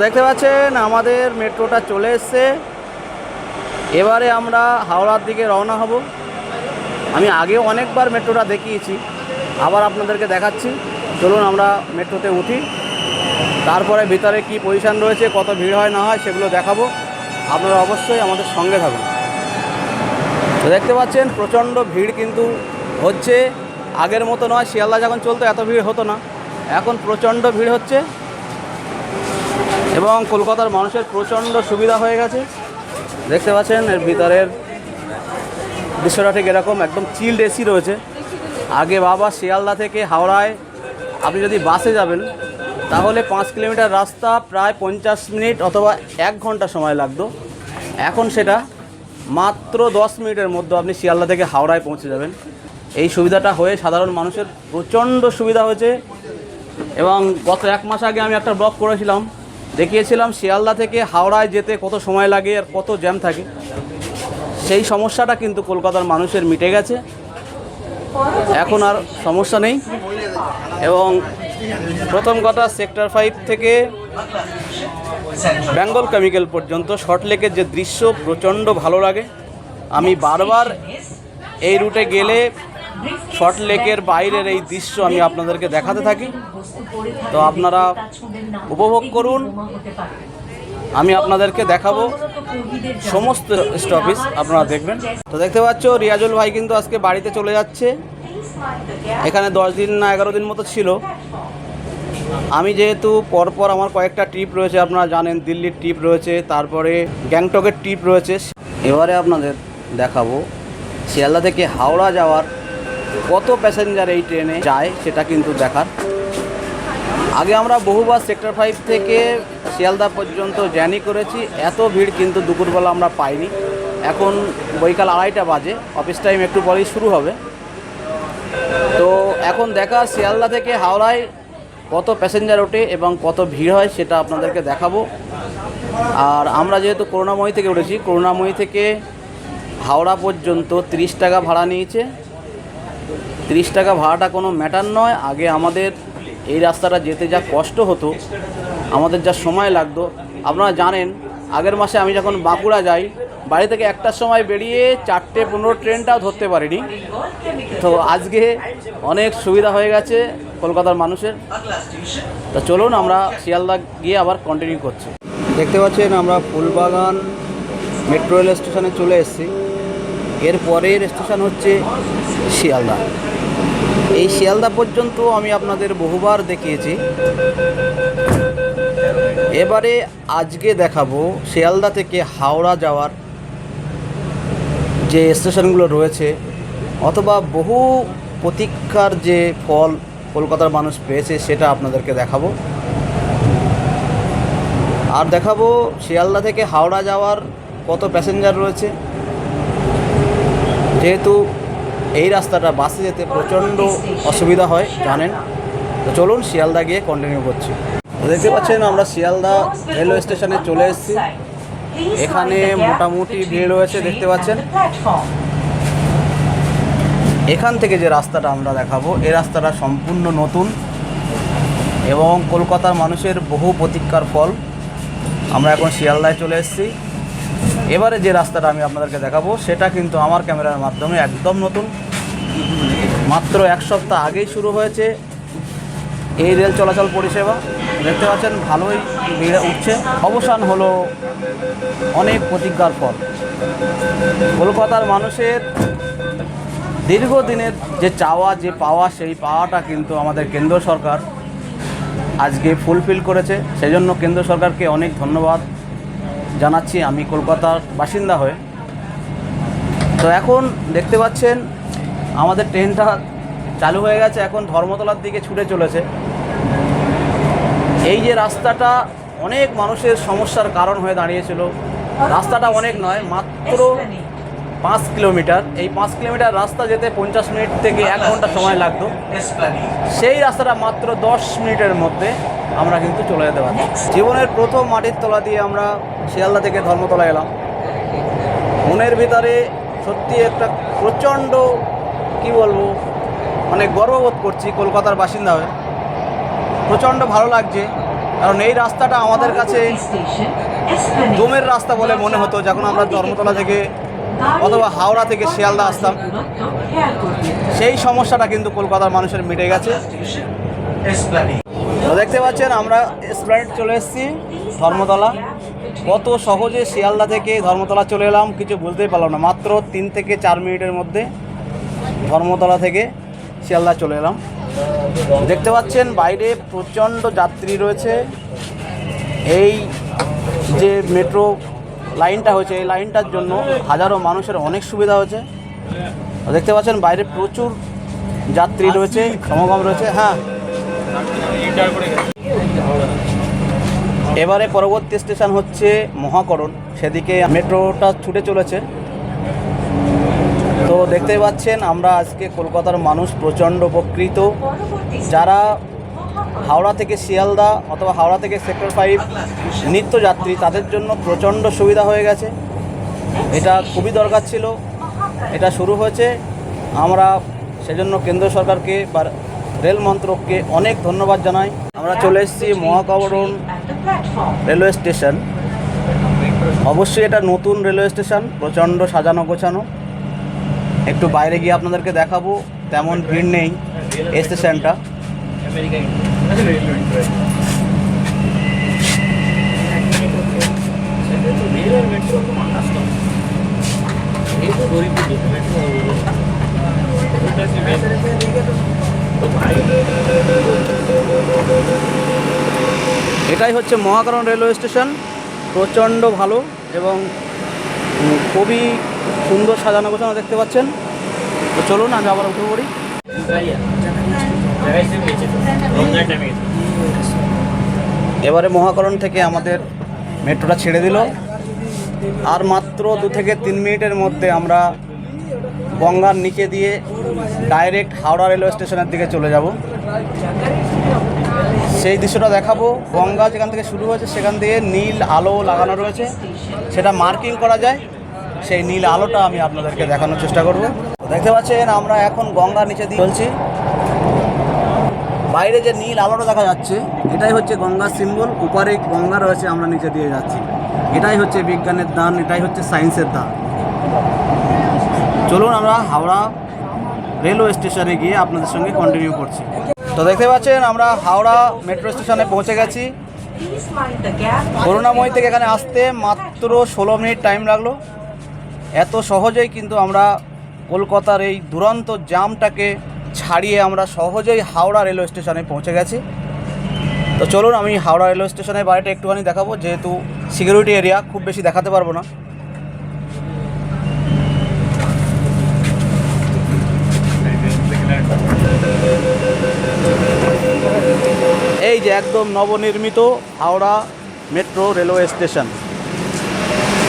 দেখতে পাচ্ছেন, আমাদের মেট্রোটা চলে এসছে। এবারে আমরা হাওড়ার দিকে রওনা হব। আমি আগেও অনেকবার মেট্রোটা দেখিয়েছি, আবার আপনাদেরকে দেখাচ্ছি। চলুন আমরা মেট্রোতে উঠি। তারপরে ভিতরে কি পজিশান রয়েছে, কত ভিড় হয় না হয় সেগুলো দেখাবো। আপনারা অবশ্যই আমাদের সঙ্গে থাকুন। দেখতে পাচ্ছেন, প্রচণ্ড ভিড় কিন্তু হচ্ছে। আগের মতো নয়, শিয়ালদা যখন চলতো এত ভিড় হতো না। এখন প্রচণ্ড ভিড় হচ্ছে। এবং কলকাতার মানুষের প্রচণ্ড সুবিধা হয়ে গেছে। দেখতে পাচ্ছেন, এর ভিতরের দৃশ্যটা ঠিক এরকম, একদম চিল্ড এসি রয়েছে। আগে বাবা শিয়ালদা থেকে হাওড়ায় আপনি যদি বাসে যাবেন, তাহলে পাঁচ কিলোমিটার রাস্তা প্রায় পঞ্চাশ মিনিট অথবা এক ঘণ্টা সময় লাগতো। এখন সেটা মাত্র দশ মিনিটের মধ্যে আপনি শিয়ালদা থেকে হাওড়ায় পৌঁছে যাবেন। এই সুবিধাটা হয়ে সাধারণ মানুষের প্রচণ্ড সুবিধা হয়েছে। এবং গত এক মাস আগে আমি একটা ব্লগ করেছিলাম দেখিয়েছিলাম শিয়ালদা থেকে হাওড়ায় যেতে কত সময় লাগে আর কত জ্যাম থাকে। সেই সমস্যাটা কিন্তু কলকাতার মানুষের মিটে গেছে। এখন আর সমস্যা নেই। এবং প্রথম কথা সেক্টর ফাইভ থেকে বেঙ্গল কেমিক্যাল পর্যন্ত শর্ট লেকের যে দৃশ্য প্রচণ্ড ভালো লাগে। আমি বারবার এই রুটে গেলে শর্ট লেকের বাইরের এই দৃশ্য আমি আপনাদেরকে দেখাতে থাকি। তো আপনারা উপভোগ করুন। আমি আপনাদেরকে দেখাবো সমস্ত স্টপেজ আপনারা দেখবেন। তো দেখতে পাচ্ছ, রিয়াজুল ভাই কিন্তু আজকে বাড়িতে চলে যাচ্ছে। এখানে দশ দিন না এগারো দিন মতো ছিল। আমি যেহেতু পরপর আমার কয়েকটা ট্রিপ রয়েছে, আপনারা জানেন দিল্লির ট্রিপ রয়েছে, তারপরে গ্যাংটকের ট্রিপ রয়েছে। এবারে আপনাদের দেখাবো, শিয়ালদা থেকে হাওড়া যাওয়ার কত প্যাসেঞ্জার এই ট্রেনে যায় সেটা কিন্তু দেখার। আগে আমরা বহুবার সেক্টর ফাইভ থেকে শিয়ালদা পর্যন্ত জার্নি করেছি, এত ভিড় কিন্তু দুপুরবেলা আমরা পাইনি। এখন বৈকাল আড়াইটা বাজে অফিস টাইম একটু পরেই শুরু হবে। তো এখন দেখা শিয়ালদা থেকে হাওড়ায় কত প্যাসেঞ্জার ওঠে এবং কত ভিড় হয় সেটা আপনাদেরকে দেখাবো। আর আমরা যেহেতু করুণাময়ী থেকে উঠেছি, করুণাময়ী থেকে হাওড়া পর্যন্ত 30 টাকা ভাড়া নিয়েছে। 30 টাকা ভাড়াটা কোনো ম্যাটার নয়। আগে আমাদের এই রাস্তাটা যেতে যা কষ্ট হতো, আমাদের যা সময় লাগতো। আপনারা জানেন, আগের মাসে আমি যখন বাঁকুড়া যাই, বাড়ি থেকে একটার সময় বেরিয়ে চারটে পনেরো ট্রেনটাও ধরতে পারিনি। তো আজকে অনেক সুবিধা হয়ে গেছে কলকাতার মানুষের। তো চলুন আমরা শিয়ালদা গিয়ে আবার কন্টিনিউ করছি। দেখতে পাচ্ছেন, আমরা ফুলবাগান মেট্রো রেল স্টেশনে চলে এসেছি। এর পরের স্টেশন হচ্ছে শিয়ালদা। এই শিয়ালদা পর্যন্ত আমি আপনাদের বহুবার দেখিয়েছি। এবারে আজকে দেখাবো শিয়ালদা থেকে হাওড়া যাওয়ার যে স্টেশনগুলো রয়েছে, অথবা বহু প্রতীক্ষার যে ফল কলকাতার মানুষ পেয়েছে সেটা আপনাদেরকে দেখাবো। আর দেখাবো শিয়ালদা থেকে হাওড়া যাওয়ার কত প্যাসেঞ্জার রয়েছে। যেহেতু এই রাস্তাটা বাসে যেতে প্রচণ্ড অসুবিধা হয়, জানেন। তো চলুন শিয়ালদা গিয়ে কন্টিনিউ করছি। দেখতে পাচ্ছেন, আমরা শিয়ালদা রেলওয়ে স্টেশনে চলে এসেছি। এখানে মোটামুটি ভিড় রয়েছে, দেখতে পাচ্ছেন। এখান থেকে যে রাস্তাটা আমরা দেখাবো, এই রাস্তাটা সম্পূর্ণ নতুন এবং কলকাতার মানুষের বহু প্রতীক্ষার ফল। আমরা এখন শিয়ালদায় চলে এসেছি। এবারে যে রাস্তাটা আমি আপনাদেরকে দেখাবো, সেটা কিন্তু আমার ক্যামেরার মাধ্যমে একদম নতুন। মাত্র এক সপ্তাহ আগেই শুরু হয়েছে এই রেল চলাচল পরিষেবা। দেখতে পাচ্ছেন, ভালোই ভিড় উঠছে। অবসান হলো অনেক প্রতিজ্ঞার ফল। কলকাতার মানুষের দীর্ঘদিনের যে চাওয়া, যে পাওয়া, সেই পাওয়াটা কিন্তু আমাদের কেন্দ্র সরকার আজকে ফুলফিল করেছে। সেই জন্য কেন্দ্র সরকারকে অনেক ধন্যবাদ জানাচ্ছি আমি কলকাতার বাসিন্দা হয়ে। তো এখন দেখতে পাচ্ছেন আমাদের ট্রেনটা চালু হয়ে গেছে, এখন ধর্মতলার দিকে ছুটে চলেছে। এই যে রাস্তাটা অনেক মানুষের সমস্যার কারণ হয়ে দাঁড়িয়েছিল। রাস্তাটা অনেক নয়, মাত্র পাঁচ কিলোমিটার। এই পাঁচ কিলোমিটার রাস্তা যেতে পঞ্চাশ মিনিট থেকে এক ঘণ্টা সময় লাগতো। সেই রাস্তাটা মাত্র দশ মিনিটের মধ্যে আমরা কিন্তু চলে যেতে পারি জীবনের প্রথম মাটির তলা দিয়ে আমরা শিয়ালদা থেকে ধর্মতলা এলাম। মনের ভিতরে সত্যি একটা প্রচণ্ড কি বলব? মানে গর্ববোধ করছি কলকাতার বাসিন্দা হয়ে প্রচণ্ড ভালো লাগছে। কারণ এই রাস্তাটা আমাদের কাছে জমের রাস্তা বলে মনে হতো, যখন আমরা ধর্মতলা থেকে অথবা হাওড়া থেকে শিয়ালদা আসতাম। সেই সমস্যাটা কিন্তু কলকাতার মানুষের মিটে গেছে। দেখতে পাচ্ছেন, আমরা স্প্লাইট চলে এসেছি ধর্মতলা। কত সহজে শিয়ালদা থেকে ধর্মতলা চলে এলাম, কিছু বুঝতেই পারলাম না। মাত্র তিন থেকে চার মিনিটের মধ্যে ধর্মতলা থেকে শিয়ালদা চলে এলাম। দেখতে পাচ্ছেন বাইরে প্রচণ্ড যাত্রী রয়েছে। এই যে মেট্রো লাইনটা হয়েছে, এই লাইনটার জন্য হাজারো মানুষের অনেক সুবিধা হয়েছে। দেখতে পাচ্ছেন বাইরে প্রচুর যাত্রী রয়েছে, সমাগম রয়েছে হ্যাঁ। এবারে পরবর্তী স্টেশন হচ্ছে মহাকরণ, সেদিকে মেট্রোটা ছুটে চলেছে। তো দেখতেই পাচ্ছেন, আমরা আজকে কলকাতার মানুষ প্রচণ্ড উপকৃত। যারা হাওড়া থেকে শিয়ালদা অথবা হাওড়া থেকে সেক্টর ফাইভ নিত্যযাত্রী, তাদের জন্য প্রচণ্ড সুবিধা হয়ে গেছে। এটা খুবই দরকার ছিল। এটা শুরু হয়েছে। আমরা সেজন্য কেন্দ্র সরকারকে বা রেল মন্ত্রককে অনেক ধন্যবাদ জানাই। আমরা চলে এসেছি মহাকবরণ রেলওয়ে স্টেশন। অবশ্যই এটা নতুন রেলওয়ে স্টেশন, প্রচণ্ড সাজানো গোছানো। একটু বাইরে গিয়ে আপনাদেরকে দেখাবো, তেমন ভিড় নেই স্টেশনটা। এটাই হচ্ছে মহাকরণ রেলওয়ে স্টেশন, প্রচণ্ড ভালো এবং খুবই সুন্দর সাজানো গোছানো দেখতে পাচ্ছেন। তো চলুন আমি আবার উঠে পড়ি। এবারে মহাকরণ থেকে আমাদের মেট্রোটা ছেড়ে দিল। আর মাত্র দু থেকে তিন মিনিটের মধ্যে আমরা গঙ্গার নিচে দিয়ে ডাইরেক্ট হাওড়া রেলওয়ে স্টেশনের দিকে চলে যাব। সেই দৃশ্যটা দেখাবো। গঙ্গা যেখান থেকে শুরু হয়েছে, সেখান দিয়ে নীল আলো লাগানো রয়েছে। সেটা মার্কিং করা যায়। সেই নীল আলোটা আমি আপনাদেরকে দেখানোর চেষ্টা করব। দেখতে পাচ্ছেন আমরা এখন গঙ্গার নিচে দিয়ে চলছি। বাইরে যে নীল আলোটা দেখা যাচ্ছে এটাই হচ্ছে গঙ্গার সিম্বল। উপরে গঙ্গা রয়েছে আমরা নিচে দিয়ে যাচ্ছি। এটাই হচ্ছে বিজ্ঞানের দান এটাই হচ্ছে সায়েন্সের দান চলুন আমরা হাওড়া রেলওয়ে স্টেশনে গিয়ে আপনাদের সঙ্গে কন্টিনিউ করছি। তো দেখতে পাচ্ছেন আমরা হাওড়া মেট্রো স্টেশনে পৌঁছে গেছি। করুণাময়ী থেকে এখানে আসতে মাত্র ষোলো মিনিট টাইম লাগল। এত সহজেই কিন্তু আমরা কলকাতার এই দুরন্ত জামটাকে ছাড়িয়ে আমরা সহজেই হাওড়া রেলওয়ে স্টেশনে পৌঁছে গেছি। তো চলুন, আমি হাওড়া রেলওয়ে স্টেশনের বাড়িটা একটুখানি দেখাবো, যেহেতু সিকিউরিটি এরিয়া খুব বেশি দেখাতে পারব না। এই যে একদম নবনির্মিত হাওড়া মেট্রো রেলওয়ে স্টেশন।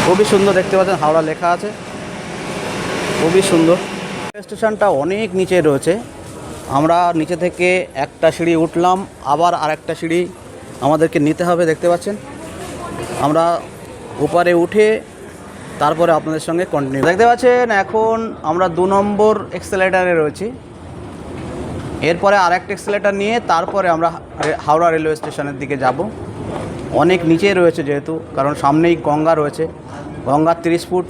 খুবই সুন্দর দেখতে পাচ্ছেন, হাওড়া লেখা আছে। খুবই সুন্দর। স্টেশনটা অনেক নিচে রয়েছে। আমরা নিচে থেকে একটা সিঁড়ি উঠলাম, আবার আরেকটা সিঁড়ি আমাদেরকে নিতে হবে, দেখতে পাচ্ছেন? আমরা ওপারে উঠে তারপরে আপনাদের সঙ্গে কন্টিনিউ দেখতে পাচ্ছেন, এখন আমরা দু নম্বর এক্সেলেটারে রয়েছি। এরপরে আর একটা এক্সেলেটার নিয়ে তারপরে আমরা হাওড়া রেলওয়ে স্টেশনের দিকে যাব। অনেক নিচে রয়েছে যেহেতু, কারণ সামনেই গঙ্গা রয়েছে। গঙ্গার তিরিশ ফুট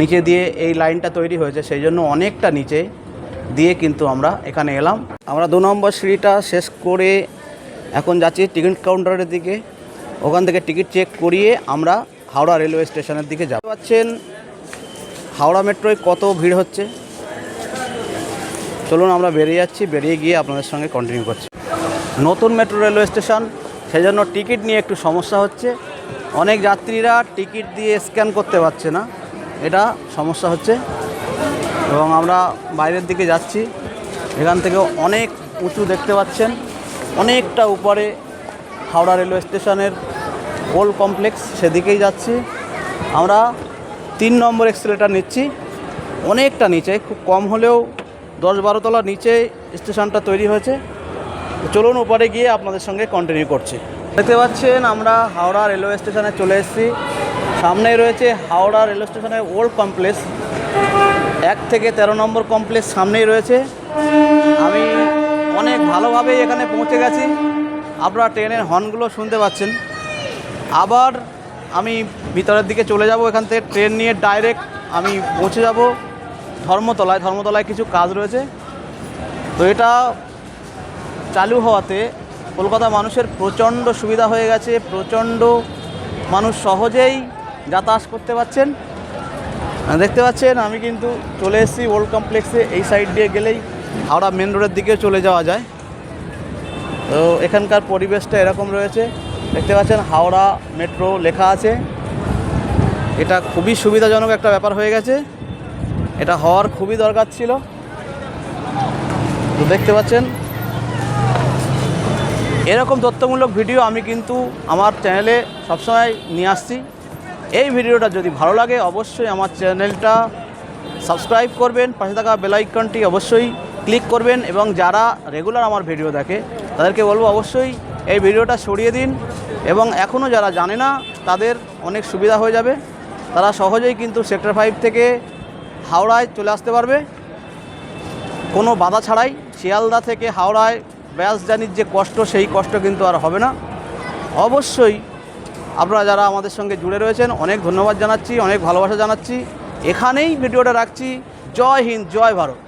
নিচে দিয়ে এই লাইনটা তৈরি হয়েছে, সেই জন্য অনেকটা নিচে দিয়ে কিন্তু আমরা এখানে এলাম। আমরা দু নম্বর সিঁড়িটা শেষ করে এখন যাচ্ছি টিকিট কাউন্টারের দিকে। ওখান থেকে টিকিট চেক করিয়ে আমরা হাওড়া রেলওয়ে স্টেশনের দিকে যাব। পাচ্ছেন, হাওড়া মেট্রোয় কত ভিড় হচ্ছে। চলুন আমরা বেরিয়ে যাচ্ছি, বেরিয়ে গিয়ে আপনাদের সঙ্গে কন্টিনিউ করছি। নতুন মেট্রো রেলওয়ে স্টেশন, সেই জন্য টিকিট নিয়ে একটু সমস্যা হচ্ছে। অনেক যাত্রীরা টিকিট দিয়ে স্ক্যান করতে পারছে না। এটা সমস্যা হচ্ছে। এবং আমরা বাইরের দিকে যাচ্ছি। এখান থেকে অনেক উঁচু দেখতে পাচ্ছেন। অনেকটা উপরে হাওড়া রেলওয়ে স্টেশনের ওল্ড কমপ্লেক্স, সেদিকেই যাচ্ছি। আমরা তিন নম্বর এক্সেলেটার নিচ্ছি। অনেকটা নিচে, খুব কম হলেও দশ বারো তলা নিচে স্টেশনটা তৈরি হয়েছে। চলুন উপরে গিয়ে আপনাদের সঙ্গে কন্টিনিউ করছি। দেখতে পাচ্ছেন, আমরা হাওড়া রেলওয়ে স্টেশনে চলে এসেছি। সামনেই রয়েছে হাওড়া রেলওয়ে স্টেশনের ওল্ড কমপ্লেক্স। এক থেকে তেরো নম্বর কমপ্লেক্স সামনেই রয়েছে। আমি অনেক ভালোভাবেই এখানে পৌঁছে গেছি। আপনারা ট্রেনের হর্নগুলো শুনতে পাচ্ছেন। আবার আমি ভিতরের দিকে চলে যাব এখান থেকে। ট্রেন নিয়ে ডাইরেক্ট আমি পৌঁছে যাব ধর্মতলায়। ধর্মতলায় কিছু কাজ রয়েছে। তো এটা চালু হওয়াতে কলকাতা মানুষের প্রচণ্ড সুবিধা হয়ে গেছে, প্রচণ্ড মানুষ সহজেই যাতায়াত করতে পারছেন। দেখতে পাচ্ছেন, আমি কিন্তু চলে এসেছি ওল্ড কমপ্লেক্সে এই সাইড দিয়ে গেলেই হাওড়া মেন রোডের দিকে চলে যাওয়া যায়। তো এখানকার পরিবেশটা এরকম রয়েছে। দেখতে পাচ্ছেন, হাওড়া মেট্রো লেখা আছে। এটা খুবই সুবিধাজনক একটা ব্যাপার হয়ে গেছে। এটা হওয়ার খুবই দরকার ছিল। তো দেখতে পাচ্ছেন এরকম তথ্যমূলক ভিডিও আমি কিন্তু আমার চ্যানেলে সবসময় নিয়ে আসছি। এই ভিডিওটা যদি ভালো লাগে, অবশ্যই আমার চ্যানেলটা সাবস্ক্রাইব করবেন, পাশে থাকা বেলাইকনটি অবশ্যই ক্লিক করবেন এবং যারা রেগুলার আমার ভিডিও দেখে, তাদেরকে বলব অবশ্যই এই ভিডিওটা সরিয়ে দিন এবং এখনও যারা জানে না, তাদের অনেক সুবিধা হয়ে যাবে। তারা সহজেই কিন্তু সেক্টর ফাইভ থেকে হাওড়ায় চলে আসতে পারবে। কোনো বাধা ছাড়াই শিয়ালদা থেকে হাওড়ায় ব্যাস জানির যে কষ্ট, সেই কষ্ট কিন্তু আর হবে না। অবশ্যই আপনারা যারা আমাদের সঙ্গে জুড়ে রয়েছেন, অনেক ধন্যবাদ জানাচ্ছি, অনেক ভালোবাসা জানাচ্ছি। এখানেই ভিডিওটা রাখছি। জয় হিন্দ, জয় ভারত।